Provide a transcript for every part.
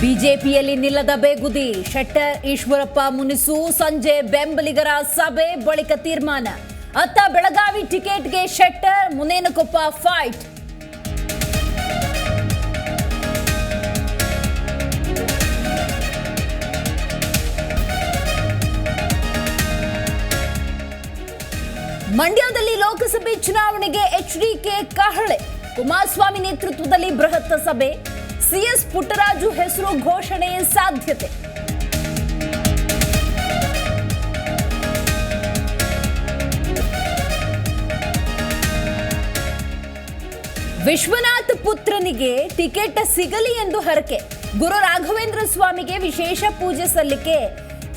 ಬಿಜೆಪಿಯಲ್ಲಿ ನಿಲ್ಲದ ಬೇಗುದಿ. ಶೆಟ್ಟರ್, ಈಶ್ವರಪ್ಪ, ಮುನಿಸು, ಸಂಜೆ ಬೆಂಬಲಿಗರ ಸಭೆ ಬಳಿಕ ತೀರ್ಮಾನ. ಅತ್ತ ಬೆಳಗಾವಿ ಟಿಕೆಟ್ಗೆ ಶೆಟ್ಟರ್, ಮುನೇನಕೊಪ್ಪ ಫೈಟ್ ಮಂಡ್ಯದಲ್ಲಿ ಲೋಕಸಭೆ ಚುನಾವಣೆಗೆ ಎಚ್ಡಿಕೆ ಕಹಳೆ. ಕುಮಾರಸ್ವಾಮಿ ನೇತೃತ್ವದಲ್ಲಿ ಬೃಹತ್ ಸಭೆ. ಸಿಎಸ್ ಪುಟ್ಟರಾಜು ಹೆಸರು ಘೋಷಣೆ ಸಾಧ್ಯತೆ. ವಿಶ್ವನಾಥ್ ಪುತ್ರನಿಗೆ ಟಿಕೆಟ್ ಸಿಗಲಿ ಎಂದು ಹರಕೆ. ಗುರು ರಾಘವೇಂದ್ರ ಸ್ವಾಮಿಗೆ ವಿಶೇಷ ಪೂಜೆ ಸಲ್ಲಿಕೆ.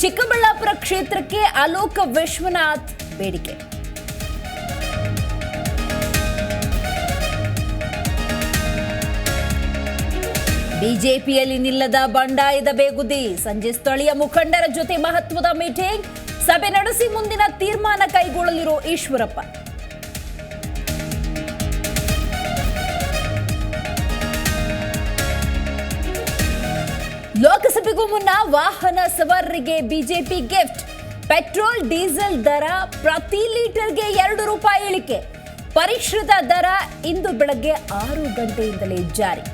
ಚಿಕ್ಕಬಳ್ಳಾಪುರ ಕ್ಷೇತ್ರಕ್ಕೆ ಅಲೋಕ ವಿಶ್ವನಾಥ್ ಬೇಡಿಕೆ. ಬಿಜೆಪಿಯಲ್ಲಿ ನಿಲ್ಲದ ಬಂಡಾಯದ ಬೇಗುದಿ. ಸಂಜೆ ಸ್ಥಳೀಯ ಮುಖಂಡರ ಜೊತೆ ಮಹತ್ವದ ಮೀಟಿಂಗ್. ಸಭೆ ನಡೆಸಿ ಮುಂದಿನ ತೀರ್ಮಾನ ಕೈಗೊಳ್ಳಲಿರೋ ಈಶ್ವರಪ್ಪ. ಲೋಕಸಭೆಗೂ ಮುನ್ನ ವಾಹನ ಸವಾರರಿಗೆ ಬಿಜೆಪಿ ಗಿಫ್ಟ್. ಪೆಟ್ರೋಲ್, ಡೀಸೆಲ್ ದರ ಪ್ರತಿ ಲೀಟರ್ಗೆ ಎರಡು ರೂಪಾಯಿ ಇಳಿಕೆ. ಪರಿಷ್ಕೃತ ದರ ಇಂದು ಬೆಳಗ್ಗೆ ಆರು ಗಂಟೆಯಿಂದಲೇ ಜಾರಿ.